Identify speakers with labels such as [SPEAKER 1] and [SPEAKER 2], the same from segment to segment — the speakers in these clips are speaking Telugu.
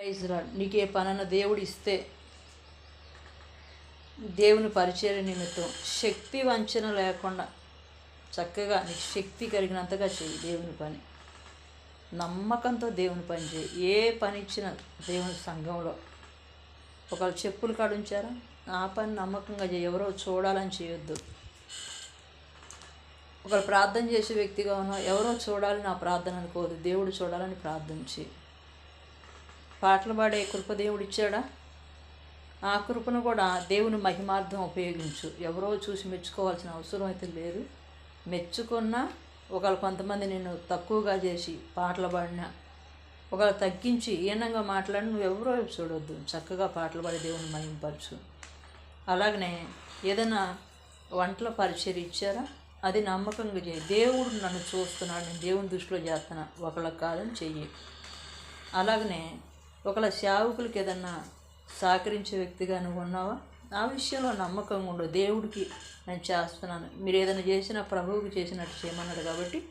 [SPEAKER 1] ప్రైజ్ రాడ్ నీకు ఏ పనన్న దేవుడు ఇస్తే దేవుని పరిచయ నిమిత్తం శక్తి వంచన లేకుండా చక్కగా నీకు శక్తి కలిగినంతగా చేయి దేవుని పని. నమ్మకంతో దేవుని పని చేయి. ఏ పని ఇచ్చిన దేవుని సంఘంలో ఒకళ్ళు చెప్పులు కాడుంచారా? ఆ పని నమ్మకంగా చేయి. ఎవరో చూడాలని చేయొద్దు. ఒకరు ప్రార్థన చేసే వ్యక్తిగా ఉన్నా ఎవరో చూడాలని నా ప్రార్థన అనుకోదు దేవుడు చూడాలని ప్రార్థన చేయి. పాటలు పాడే కృప దేవుడు ఇచ్చాడా ఆ కృపను కూడా దేవుని మహిమార్థం ఉపయోగించు. ఎవరో చూసి మెచ్చుకోవాల్సిన అవసరం అయితే లేదు. మెచ్చుకున్నా ఒకళ్ళు కొంతమంది నేను తక్కువగా చేసి పాటలు పాడినా ఒకళ్ళు తగ్గించి ఈనంగా మాట్లాడి నువ్వెవరో చూడొద్దు. చక్కగా పాటలు పాడి దేవుని మహింపరచు. అలాగనే ఏదైనా వంటల పరిచయం ఇచ్చారా? అది నమ్మకంగా చేయి. దేవుడు నన్ను చూస్తున్నాడు. నేను దేవుని దృష్టిలో చేస్తున్నా. ఒకళ్ళకి కాదని చెయ్యి. అలాగనే ఒకళ్ళ సేవకులకి ఏదన్నా సహకరించే వ్యక్తిగా నువ్వు ఉన్నావా? ఆ విషయంలో నమ్మకంగా ఉండు. దేవుడికి నేను చేస్తున్నాను. మీరు ఏదైనా చేసినా ప్రభువుకి చేసినట్టు చేయమన్నాడు కాబట్టి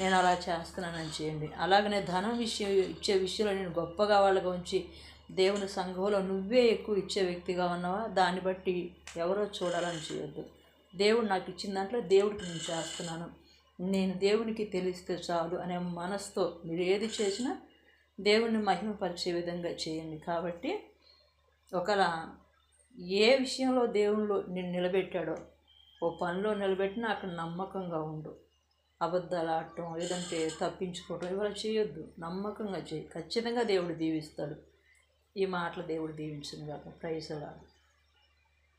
[SPEAKER 1] నేను అలా చేస్తున్నానని చేయండి. అలాగనే ధనం విషయం ఇచ్చే విషయంలో నేను గొప్పగా వాళ్ళగా ఉంచి దేవుని సంఘంలో నువ్వే ఎక్కువ ఇచ్చే వ్యక్తిగా ఉన్నావా? దాన్ని బట్టి ఎవరో చూడాలని చేయొద్దు. దేవుడు నాకు ఇచ్చిన దాంట్లో దేవుడికి నేను చేస్తున్నాను. నేను దేవునికి తెలిస్తే చాలు అనే మనసుతో మీరు ఏది చేసినా దేవుణ్ణి మహిమపరిచే విధంగా చేయండి. కాబట్టి ఒకలా ఏ విషయంలో దేవుళ్ళు నేను నిలబెట్టాడో ఓ పనిలో నిలబెట్టినా అక్కడ నమ్మకంగా ఉండు. అబద్ధాలు ఆడటం లేదంటే తప్పించుకోవటం ఇవాళ చేయొద్దు. నమ్మకంగా చేయి. ఖచ్చితంగా దేవుడు దీవిస్తాడు. ఈ మాటలు దేవుడు దీవించిన కాక ప్రైజ్ అలాడు